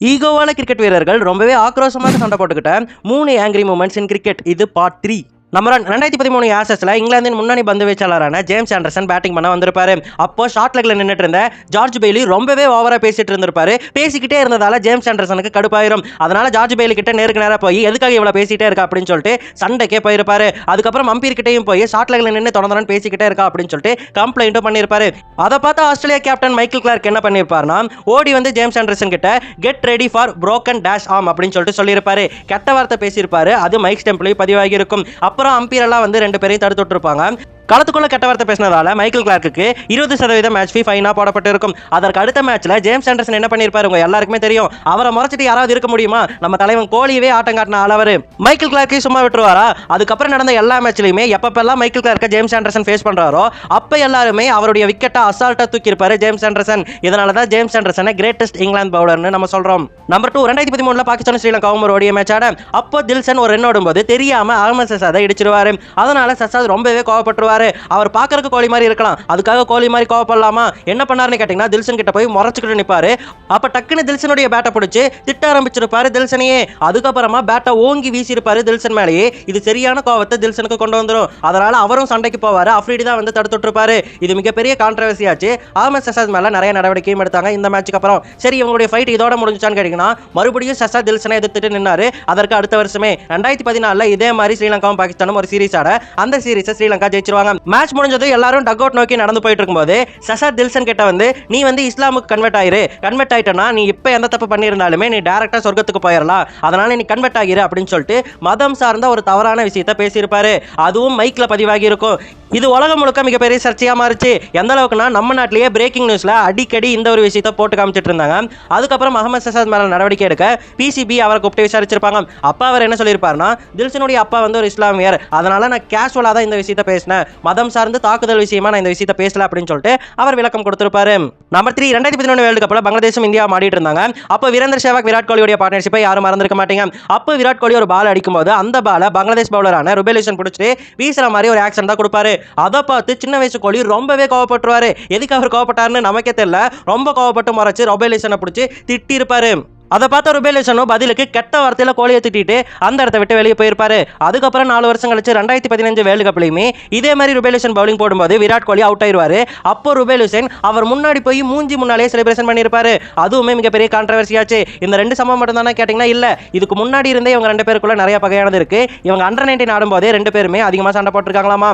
ஈகோவான cricket வீரர்கள் ரொம்பவே ஆக்ரோஷமாக சண்டை போட்டுக்கிட்ட மூணு ஆங்கிரி மூமெண்ட்ஸ் இன் கிரிக்கெட் இது பார்ட் த்ரீ நம்ம ரெண்டாயிரத்தி பதிமூணு ஆசஸ்ல இங்கிலாந்தின் முன்னணி பந்து வீச்சாளரான ஜேம்ஸ் ஆண்டர்சன் பேட்டிங் பண்ண வந்திருப்பாரு. அப்போ ஷார்ட் லெக்ல நின்றுட்டு இருந்த ஜார்ஜ் பெய்லி ரொம்பவே ஓவரா பேசிட்டு இருந்திருப்பாரு. பேசிக்கிட்டே இருந்ததால ஜேம்ஸ் ஆண்டர்சனுக்கு கடுப்பாயிரும். அதனால ஜார்ஜ் பெய்லி கிட்ட நேருக்கு நேராக போய் எதுக்காக இவ்வளவு பேசிட்டே இருக்கா? அப்படின்னு சொல்லிட்டு சண்டைக்கே போயிருப்பாரு. அதுக்கப்புறம் அம்பீர்கிட்டையும் போய் ஷார்ட் லெக்ல நின்று தொடர்ந்து பேசிக்கிட்டே இருக்கா? அப்படின்னு சொல்லிட்டு கம்ப்ளைண்ட்டும் பண்ணியிருப்பாரு. அதை பார்த்து ஆஸ்திரேலியா கேப்டன் மைக்கேல் கிளார்க் என்ன பண்ணியிருப்பாருன்னா ஓடி வந்து ஜேம்ஸ் ஆண்டர்சன் கிட்ட get ready for broken dash arm அப்படின்னு சொல்லிட்டு சொல்லியிருப்பாரு. கெட்ட வார்த்தை பேசியிருப்பாரு. அது மைக் ஸ்டெம்ப்லேயும் பதிவாகி இருக்கும் அப்புறம் அம்பீர் எல்லாம் வந்து ரெண்டு பேரையும் தடுத்து விட்டுருப்பாங்க. களத்துக்குள்ள கெட்ட வார்த்தை பேசினதால மைக்கேல் கிளார்க்கு இருபது சதவீதம் மேட்ச் ஃபீ ஃபைனாக போடப்பட்டிருக்கும். அதற்கு அடுத்த மேட்ச்சில் ஜேம்ஸ் ஆண்டர்சன் என்ன பண்ணியிருப்பாரு? உங்க எல்லாருக்குமே தெரியும். அவரை முறைச்சிட்டு யாராவது இருக்க முடியுமா? நம்ம தலைவன் கோலியவே ஆட்டம் காட்டின அளவர் மைக்கேல் கிளார்க்கையும் சும்மா விட்டுருவாரா? அதுக்கப்புறம் நடந்த எல்லா மேட்ச்லையுமே எப்பப்பெல்லாம் மைக்கேல் கிளார்க்கை ஜேம்ஸ் ஆண்டர்சன் ஃபேஸ் பண்ணுறாரோ அப்போ எல்லாருமே அவருடைய விக்கெட்டை அசால்ட்டாக தூக்கியிருப்பாரு ஜேம்ஸ் ஆண்டர்சன். இதனால தான் ஜேம்ஸ் ஆண்டர்சனை கிரேட்டஸ்ட் இங்கிலாந்து பவுலர்னு நம்ம சொல்கிறோம் நம்பர் டூ ரெண்டாயிரத்தி பதிமூணுல பாகிஸ்தான் ஸ்ரீலங்காவும் ஒரு ஓடிய மேட்ச் அப்போ தில்சன் ஒரு ரன் ஓடும்போது தெரியாமல் அகமது சசாதை இடிச்சிருவாரு. அதனால சசாத் ரொம்பவே கோவப்பட்டுருவார். அவர் பார்க்கறதுக்கு கோழி மாதிரி இருக்கலாம். அதுக்காக கோழி மாதிரி கோவப்படலாமா? என்ன பண்ணாருன்னு கேட்டிங்கன்னா தில்சன் கிட்ட போய் முறைச்சிக்கிட்டு நிப்பாரு. அப்ப டக்குன்னு தில்சனுடைய பேட்டை பிடிச்சி திட்ட ஆரம்பிச்சிருப்பாரு தில்சனையே அதுக்கப்புறமா பேட்டை ஓங்கி வீசியிருப்பாரு தில்சன் மேலேயே. இது சரியான கோவத்தை தில்சனுக்கு கொண்டு வந்துடும் அதனால அவரும் சண்டைக்கு போவார். அஃப்ரீடி தான் வந்து தடுத்துட்ருப்பாரு இது மிகப்பெரிய கான்ட்ரவர்சி ஆச்சு. அகமது சசாத் மேல நிறைய நடவடிக்கையும் எடுத்தாங்க இந்த மேட்சுக்கு அப்புறம். சரி இவங்களுடைய ஃபைட் இதோட முடிஞ்சான்னு கேட்டிங்கன்னா மறுபடியும் சசாத் தில்சனை எதிர்த்துட்டு நின்னாரு. அதற்கு அடுத்த வருஷமே ரெண்டாயிரத்தி பதினாலுல இதே மாதிரி ஸ்ரீலங்காவும் பாகிஸ்தானும் ஒரு சீரீஸ் ஆட அந்த சீரீஸை ஸ்ரீலங்கா ஜெயிச்சிருவாங்க. மேட்ச் முடிஞ்சது எல்லாரும் டக் அவுட் நோக்கி நடந்து போயிட்டு இருக்கும்போது சசாத் தில்சன் கிட்ட வந்து நீ வந்து இஸ்லாமுக்கு கன்வெர்ட் ஆயிரு. கன்வெர்ட் ஆயிட்டனா நீ இப்போ எந்த தப்பு பண்ணியிருந்தாலுமே நீ டேரக்டா சொர்க்கத்துக்கு போயிடலாம் அதனால நீ கன்வெர்ட் ஆகிரு அப்படின்னு சொல்லிட்டு மதம் சார்ந்த ஒரு தவறான விஷயத்த பேசியிருப்பாரு. அதுவும் மைக்ல பதிவாகி இருக்கும். இது உலகம் முழுக்க மிகப்பெரிய சர்ச்சையா மாறிச்சு. எந்த அளவுக்குன்னா நம்ம நாட்டிலேயே பிரேக்கிங் நியூஸ்ல அடிக்கடி இந்த ஒரு விஷயத்த போட்டு காமிச்சிட்டு இருந்தாங்க. அதுக்கப்புறம் அகமது சசாத் மேல நடவடிக்கை எடுக்க பிசிபி அவரை கூப்பிட்டு விசாரிச்சிருப்பாங்க. அப்பா அவர் என்ன சொல்லியிருப்பாருன்னா தில்சனுடைய அப்பா வந்து ஒரு இஸ்லாமியர். அதனால நான் கேஷுவலா தான் இந்த விஷயத்த பேசினேன். மதம் சார்ந்து தாக்குதல் விஷயமா நான் இந்த விஷயத்த பேசல அப்படின்னு சொல்லிட்டு அவர் விளக்கம் கொடுத்திருப்பாரு. நம்பர் த்ரீ ரெண்டாயிரத்தி பதினொன்று வேர்ல்டு கப்பில் பங்களாதேஷும் இந்தியா மாடிட்டு இருந்தாங்க. அப்போ வீரேந்தர் சேவாக் விராட் கோலியுடைய பார்ட்னர்ஷிப்பை யாரும் மறந்துருக்க மாட்டீங்க. அப்போ விராட் கோலி ஒரு பால் அடிக்கும்போது அந்த பாலை பங்களாதேஷ் பவுலரான ருபேலேஷன் பிடிச்சிட்டு வீசுற மாதிரி ஒரு ஆக்ஷன் தான் கொடுப்பாரு. அதை பார்த்து சின்ன வயசு கோலி ரொம்பவே கோவப்பட்டுருவாரு. எதுக்கு அவர் கோவப்பட்டாருன்னு நமக்கே தெரியல. ரொம்ப கோவப்பட்டு முறைச்சு ரொபேலிசனை பிடிச்சி திட்டிருப்பாரு. அதை பார்த்த ருபேலேசனும் பதிலுக்கு கெட்ட வார்த்தையில கோழியை திட்டிட்டு அந்த இடத்த விட்டு வெளியே போயிருப்பாரு. அதுக்கப்புறம் நாலு வருஷம் கழிச்சு ரெண்டாயிரத்தி பதினஞ்சு வேர்ல்டு கப்லையுமே இதே மாதிரி ருபேலேஷன் பவுலிங் போடும்போது விராட் கோலி அவுட் ஆயிருவாரு. அப்போ ருபேலுசன் அவர் முன்னாடி போய் மூஞ்சி முன்னாலே செலிப்ரேஷன் பண்ணியிருப்பாரு. அதுவுமே மிகப்பெரிய கான்ட்ரவர்சியாச்சு இந்த ரெண்டு சம்பவம் மட்டும் தானே கேட்டிங்கன்னா இல்ல. இதுக்கு முன்னாடி இருந்தே இவங்க ரெண்டு பேருக்குள்ள நிறைய பகையானது இருக்கு. இவங்க அண்டர் நைன்டீன் ஆடும்போதே ரெண்டு பேருமே அதிகமாக சண்டை போட்டிருக்காங்களாமா